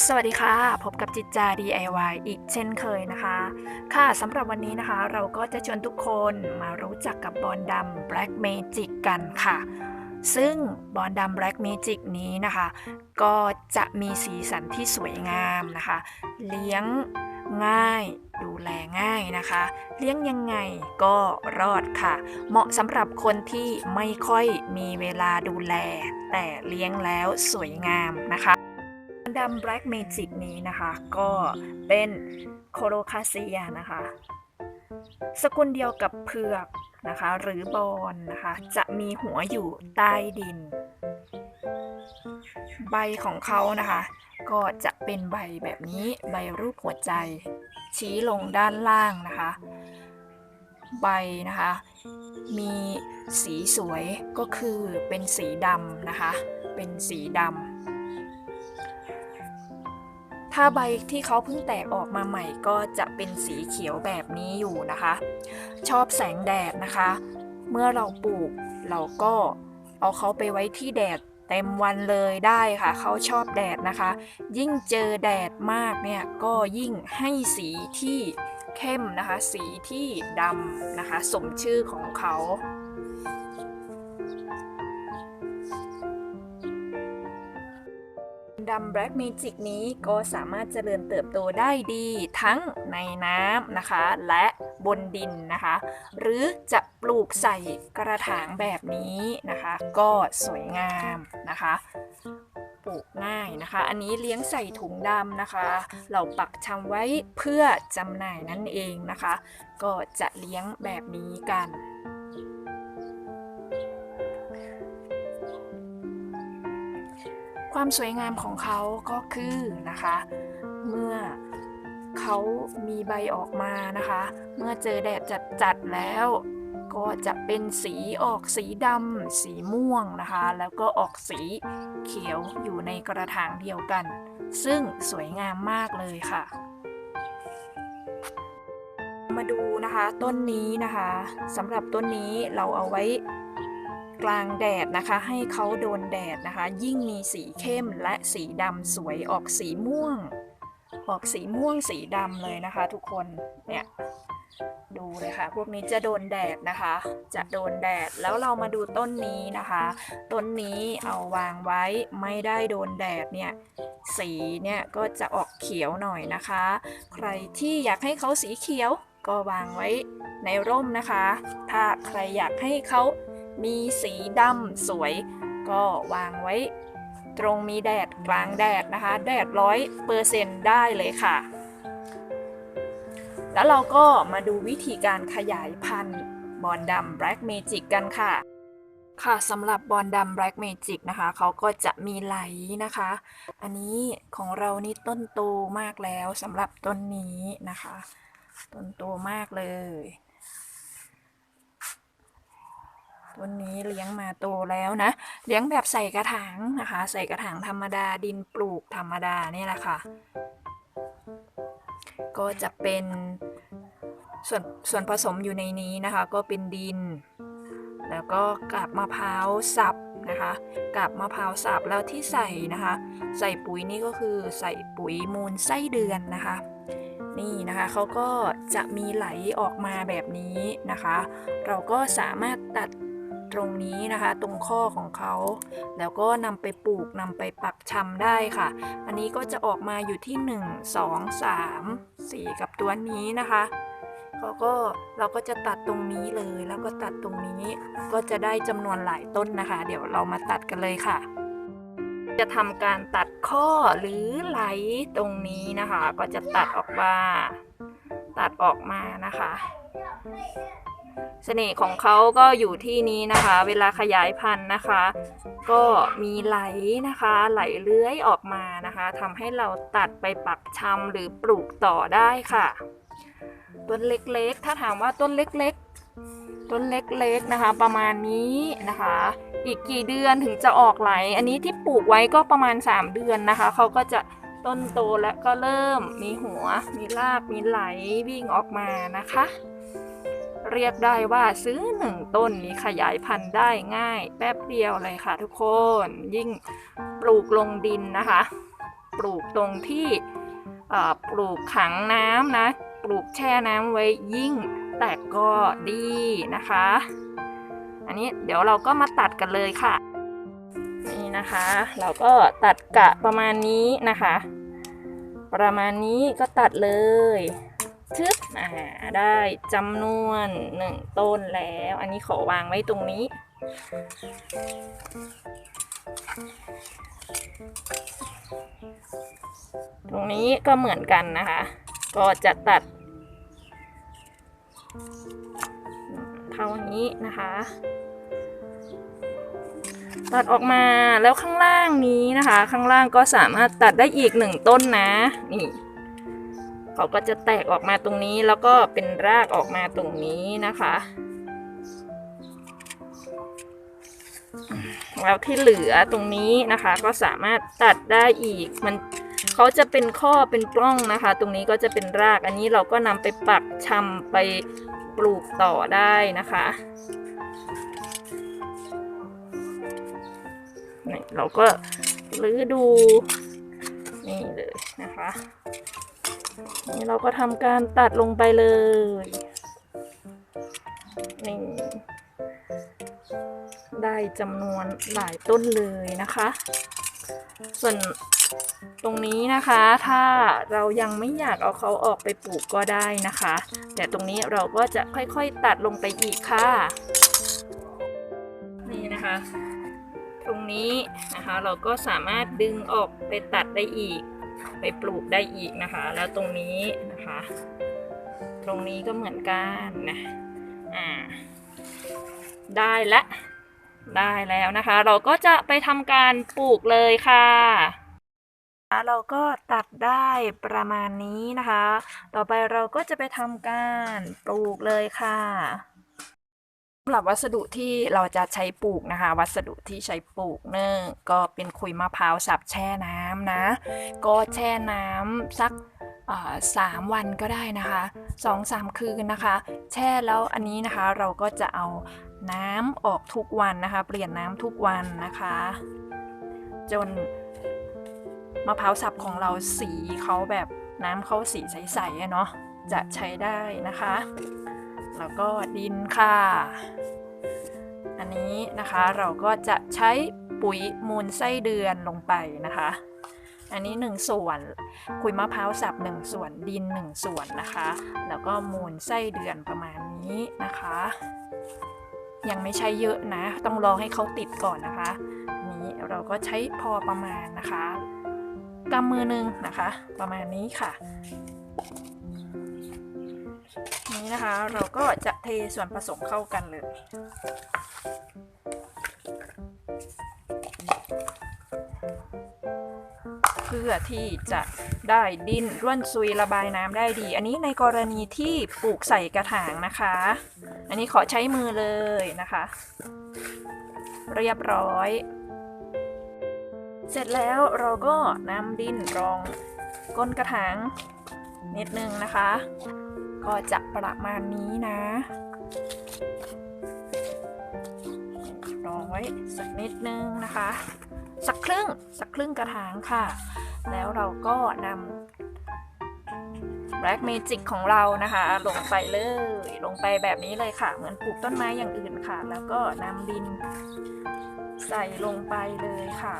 สวัสดีค่ะ พบกับจิตจา DIY อีกเช่นเคยนะคะ ค่ะสำหรับวันนี้นะคะเราก็จะชวนทุกคนมารู้จักกับบอลดำ Black Magic กันค่ะ ซึ่งบอลดำ Black Magic นี้นะคะ ก็จะมีสีสันที่สวยงามนะคะ เลี้ยงง่ายดูแลง่ายนะคะ เลี้ยงยังไงก็รอดค่ะ เหมาะสำหรับคนที่ไม่ค่อยมีเวลาดูแล แต่เลี้ยงแล้วสวยงามนะคะ ดำ Black Magic นี้นะคะ ก็เป็นโคโลคาเซียนะคะ สกุลเดียวกับเผือกนะคะ หรือบอนนะคะ จะมีหัวอยู่ใต้ดิน ใบของเขานะคะ ก็จะเป็นใบแบบนี้ใบรูปหัวใจ ชี้ลงด้านล่างนะคะ ใบนะคะ มีสีสวยก็คือเป็นสีดำนะคะ เป็นสีดำ ถ้าใบที่เขาเพิ่งแตกออกมาใหม่ก็จะเป็นสีเขียวแบบนี้อยู่นะคะ ชอบแสงแดดนะคะ เมื่อเราปลูกเราก็เอาเขาไปไว้ที่แดดเต็มวันเลยได้ค่ะ เขาชอบแดดนะคะ ยิ่งเจอแดดมากเนี่ยก็ยิ่งให้สีที่เข้มนะคะ สีที่ดำนะคะ สมชื่อของเขา ดำ Black Magic นี้ก็สามารถเจริญเติบโตได้ดีทั้งในน้ำนะคะ และบนดินนะคะ หรือจะปลูกใส่กระถางแบบนี้นะคะ ก็สวยงามนะคะปลูกง่ายนะคะ อันนี้เลี้ยงใส่ถุงดำนะคะ เราปักชำไว้เพื่อจำหน่ายนั่นเองนะคะ ก็จะเลี้ยงแบบนี้กัน ความสวยงามของเขาก็คือนะคะ เมื่อเขามีใบออกมานะคะ เมื่อเจอแดดจัดๆแล้ว ก็จะเป็นสีออกสีดำสีม่วงนะคะ แล้วก็ออกสีเขียวอยู่ในกระถางเดียวกัน ซึ่งสวยงามมากเลยค่ะ มาดูนะคะต้นนี้นะคะสำหรับต้นนี้เราเอาไว้ กลางแดดนะคะ ให้เขาโดนแดดนะคะ ยิ่งมีสีเข้มและสีดำสวยออกสีม่วง ออกสีม่วงสีดำเลยนะคะ ทุกคนเนี่ยดูเลยค่ะ พวกนี้จะโดนแดดนะคะ จะโดนแดด แล้วเรามาดูต้นนี้นะคะ ต้นนี้เอาวางไว้ไม่ได้โดนแดดเนี่ย สีเนี่ยก็จะออกเขียวหน่อยนะคะ ใครที่อยากให้เขาสีเขียวก็วางไว้ในร่มนะคะ ถ้าใครอยากให้เขา มีสีดำสวย ก็วางไว้ตรงมีแดดกลางแดดนะคะ แดดร้อยเปอร์เซ็นต์ได้เลยค่ะ แล้วเราก็มาดูวิธีการขยายพันธุ์บอลดำ Black Magic กันค่ะ ค่ะสำหรับบอลดำ Black Magic นะคะเขาก็จะมีไหลนะคะ อันนี้ของเรานี่ต้นโตมากแล้วสำหรับต้นนี้นะคะ ต้นโตมากเลย ต้นนี้เลี้ยงมาโตแล้วนะ เลี้ยงแบบใส่กระถางนะคะ ใส่กระถางธรรมดาดินปลูกธรรมดานี่แหละค่ะ ก็จะเป็นส่วนส่วนผสมอยู่ในนี้นะคะ ก็เป็นดิน แล้วก็กาบมะพร้าวสับนะคะกาบมะพร้าวสับแล้วที่ใส่นะคะ ใส่ปุ๋ยนี่ก็คือใส่ปุ๋ยมูลไส้เดือนนะคะนี่นะคะเขาก็จะมีไหลออกมาแบบนี้นะคะ เราก็สามารถตัด ตรงนี้นะคะ ตรงข้อของเขา แล้วก็นำไปปลูกนำไปปักชำได้ค่ะ อันนี้ก็จะออกมาอยู่ที่ 1 2 3 4 กับตัวนี้นะคะเขาก็เราก็จะตัดตรงนี้เลยแล้วก็ตัดตรงนี้ก็จะได้จำนวนหลายต้นนะคะ เดี๋ยวเรามาตัดกันเลยค่ะ จะทำการตัดข้อหรือไหลตรงนี้นะคะ ก็จะตัดออกมา ตัดออกมานะคะ เสน่ห์ของเขาก็อยู่ที่นี้นะคะ เวลาขยายพันธุ์นะคะ ก็มีไหลนะคะ ไหลเลื้อยออกมานะคะทำให้เราตัดไปปักชำหรือปลูกต่อได้ค่ะ ต้นเล็กๆ ถ้าถามว่าต้นเล็กๆ ต้นเล็กๆนะคะ ประมาณนี้นะคะ อีกกี่เดือนถึงจะออกไหล อันนี้ที่ปลูกไว้ก็ประมาณ 3 เดือนนะคะเขาก็จะต้นโตแล้วก็เริ่มมีหัว มีราก มีไหลวิ่งออกมานะคะ เรียกได้ว่าซื้อหนึ่งต้นนี้ขยายพันธุ์ได้ง่าย แป๊บเดียวเลยค่ะทุกคน ยิ่งปลูกลงดินนะคะ ปลูกตรงที่ปลูกขังน้ำนะ ปลูกแช่น้ำไว้ยิ่งแตกก็ดีนะคะ อันนี้เดี๋ยวเราก็มาตัดกันเลยค่ะ นี่นะคะ เราก็ตัดกะประมาณนี้นะคะ ประมาณนี้ก็ตัดเลย ชึบอ่าได้จำนวนหนึ่งต้นแล้ว อันนี้ขอวางไว้ตรงนี้ ตรงนี้ก็เหมือนกันนะคะ ก็จะตัด เท่านี้นะคะตัดออกมาแล้วข้างล่างนี้นะคะ ข้างล่างก็สามารถตัดได้อีกหนึ่งต้นนะ นี่ เขาก็จะแตกออกมาตรงนี้แล้วก็เป็นรากออกมาตรงนี้นะคะแล้วที่เหลือตรงนี้นะคะ ก็สามารถตัดได้อีกมันเขาจะเป็นข้อเป็นปล้องนะคะ ตรงนี้ก็จะเป็นรากอันนี้เราก็นำไปปักชำไปปลูกต่อได้นะคะนี่เราก็รื้อดูนี่เลยนะคะ นี่เราก็ทำการตัดลงไปเลยนี่ได้จำนวนหลายต้นเลยนะคะ ส่วนตรงนี้นะคะถ้าเรายังไม่อยากเอาเขาออกไปปลูกก็ได้นะคะ แต่ตรงนี้เราก็จะค่อยๆตัดลงไปอีกค่ะ นี่นะคะ ตรงนี้นะคะเราก็สามารถดึงออกไปตัดได้อีก ไปปลูกได้อีกนะคะ แล้วตรงนี้นะคะ ตรงนี้ก็เหมือนกันนะอ่าได้และได้แล้วนะคะ เราก็จะไปทำการปลูกเลยค่ะเราก็ตัดได้ประมาณนี้นะคะ ต่อไปเราก็จะไปทำการปลูกเลยค่ะ สำหรับวัสดุที่เราจะใช้ปลูกนะคะ วัสดุที่ใช้ปลูกเนื่องก็เป็นขุยมะพร้าวสับแช่น้ำนะ ก็แช่น้ำสักสามวันก็ได้นะคะสองสามคืนนะคะ แช่แล้วอันนี้นะคะเราก็จะเอาน้ำออกทุกวันนะคะ เปลี่ยนน้ำทุกวันนะคะ จนมะพร้าวสับของเราสีเขาแบบน้ำเขาสีใสๆเนาะจะใช้ได้นะคะ แล้วก็ดินค่ะ อันนี้นะคะเราก็จะใช้ปุ๋ยมูลไส้เดือนลงไปนะคะ อันนี้ 1 ส่วนคุยมะพร้าวสับ 1 ส่วนดิน 1 ส่วนนะคะ แล้วก็มูลไส้เดือนประมาณนี้นะคะ ยังไม่ใช่เยอะนะ ต้องรอให้เขาติดก่อนนะคะนี้เราก็ใช้พอประมาณนะคะกำมือหนึงนะคะ ประมาณนี้ค่ะ นี้นะคะเราก็จะเทส่วนผสมเข้ากันเลย เพื่อที่จะได้ดินร่วนซุยระบายน้ำได้ดี อันนี้ในกรณีที่ปลูกใส่กระถางนะคะ อันนี้ขอใช้มือเลยนะคะ เรียบร้อย เสร็จแล้วเราก็นำดินรองก้นกระถางนิดนึงนะคะ ก็จะประมาณนี้นะรองไว้สักนิดนึงนะคะ สักครึ่งสักครึ่งกระถางค่ะ แล้วเราก็นำ Black Magic ของเรานะคะ ลงไปเลย ลงไปแบบนี้เลยค่ะ เหมือนปลูกต้นไม้อย่างอื่นค่ะ แล้วก็นำดินใส่ลงไปเลยค่ะ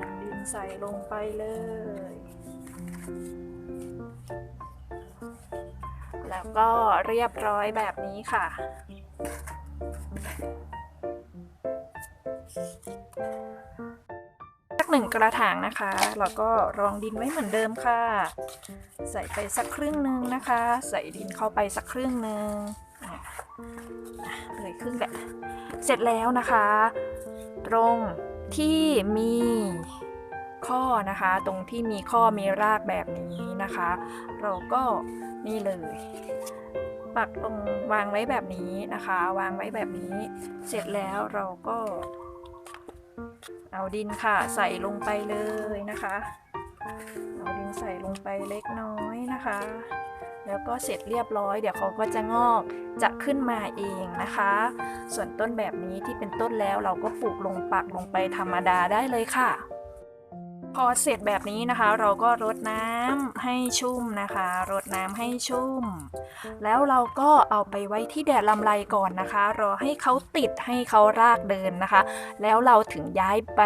นำดินใส่ลงไปเลย แล้วก็เรียบร้อยแบบนี้ค่ะ สักหนึ่งกระถางนะคะ แล้วก็รองดินไว้เหมือนเดิมค่ะ ใส่ไปสักครึ่งนึงนะคะ ใส่ดินเข้าไปสักครึ่งนึงอะเลยครึ่งแหละ เสร็จแล้วนะคะ ตรงที่มีข้อนะคะ ตรงที่มีข้อมีรากแบบนี้นะคะ เราก็ นี่เลย ปักลงวางไว้แบบนี้นะคะ วางไว้แบบนี้ เสร็จแล้วเราก็ เอาดินค่ะ ใส่ลงไปเลยนะคะ เอาดินใส่ลงไปเล็กน้อยนะคะ แล้วก็เสร็จเรียบร้อย เดี๋ยวเขาก็จะงอกจะขึ้นมาเองนะคะ ส่วนต้นแบบนี้ที่เป็นต้นแล้วเราก็ปลูกลงปักลงไปธรรมดาได้เลยค่ะ พอเสร็จแบบนี้นะคะ เราก็รดน้ำให้ชุ่มนะคะรดน้ำให้ชุ่ม แล้วเราก็เอาไปไว้ที่แดดลำไรก่อนนะคะ รอให้เขาติดให้เขารากเดินนะคะ แล้วเราถึงย้ายไป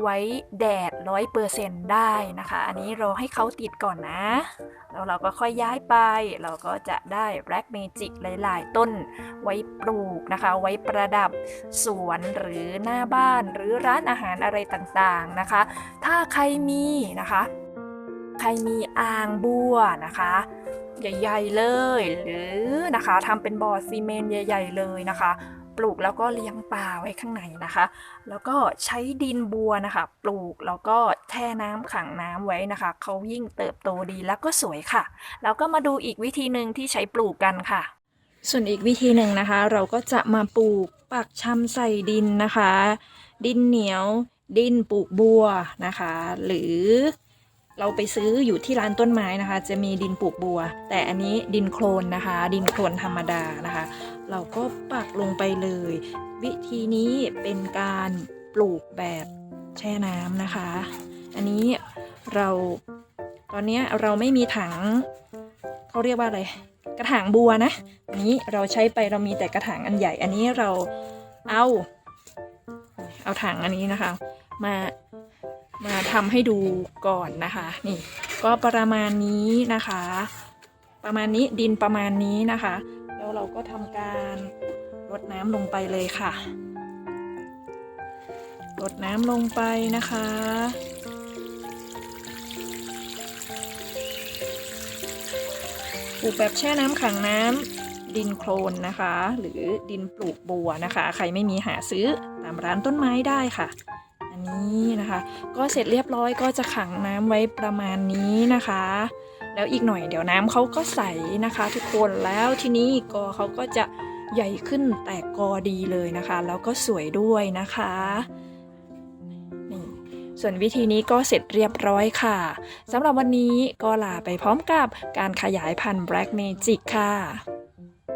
ไว้แดดร้อยเปอร์เซ็นได้นะคะ อันนี้รอให้เขาติดก่อนนะแล้วเราก็ค่อยย้ายไป เราก็จะได้แบล็กเมจิกหลาย ๆ ต้นไว้ปลูกนะคะ ไว้ประดับสวนหรือหน้าบ้านหรือร้านอาหารอะไรต่างๆนะคะ ถ้าใครมีนะคะ ใครมีอ่างบัวนะคะใหญ่ ๆ เลย หรือนะคะทำเป็นบ่อซีเมนต์ใหญ่ ๆ เลยนะคะ ปลูกแล้วก็เลี้ยงปลาไว้ข้างในนะคะ แล้วก็ใช้ดินบัวนะคะ ปลูกแล้วก็แช่น้ำขังน้ำไว้นะคะเขายิ่งเติบโตดีแล้วก็สวยค่ะ แล้วก็มาดูอีกวิธีหนึ่งที่ใช้ปลูกกันค่ะ ส่วนอีกวิธีหนึ่งนะคะ เราก็จะมาปลูกปักชำใส่ดินนะคะ ดินเหนียว ดินปลูกบัวนะคะ หรือเราไปซื้ออยู่ที่ร้านต้นไม้นะคะ จะมีดินปลูกบัว แต่อันนี้ดินโคลนนะคะ ดินโคลนธรรมดานะคะ เราก็ปักลงไปเลย วิธีนี้เป็นการปลูกแบบแช่น้ำนะคะ อันนี้เราตอนนี้เราไม่มีถังเขาเรียกว่าอะไร กระถางบัวนะอันนี้เราใช้ไปเรามีแต่กระถางอันใหญ่ อันนี้เราเอาเอาถังอันนี้นะคะ มามาทำให้ดูก่อนนะคะ นี่ก็ประมาณนี้นะคะ ประมาณนี้ดินประมาณนี้นะคะ เราก็ทำการรดน้ำลงไปเลยค่ะรดน้ำลงไปนะคะ ปลูกแบบแช่น้ำขังน้ำดินโคลนนะคะ หรือดินปลูกบัวนะคะ ใครไม่มีหาซื้อตามร้านต้นไม้ได้ค่ะ อันนี้นะคะ ก็เสร็จเรียบร้อยก็จะขังน้ำไว้ประมาณนี้นะคะ แล้วอีกหน่อยเดี๋ยวน้ำเขาก็ใสนะคะ ทุกคนแล้วทีนี้กอเขาก็จะใหญ่ขึ้นแตกกอดีเลยนะคะ แล้วก็สวยด้วยนะคะนี่ส่วนวิธีนี้ก็เสร็จเรียบร้อยค่ะสำหรับวันนี้ก็ลาไปพร้อมกับการขยายพันธุ์ Black Magic ค่ะ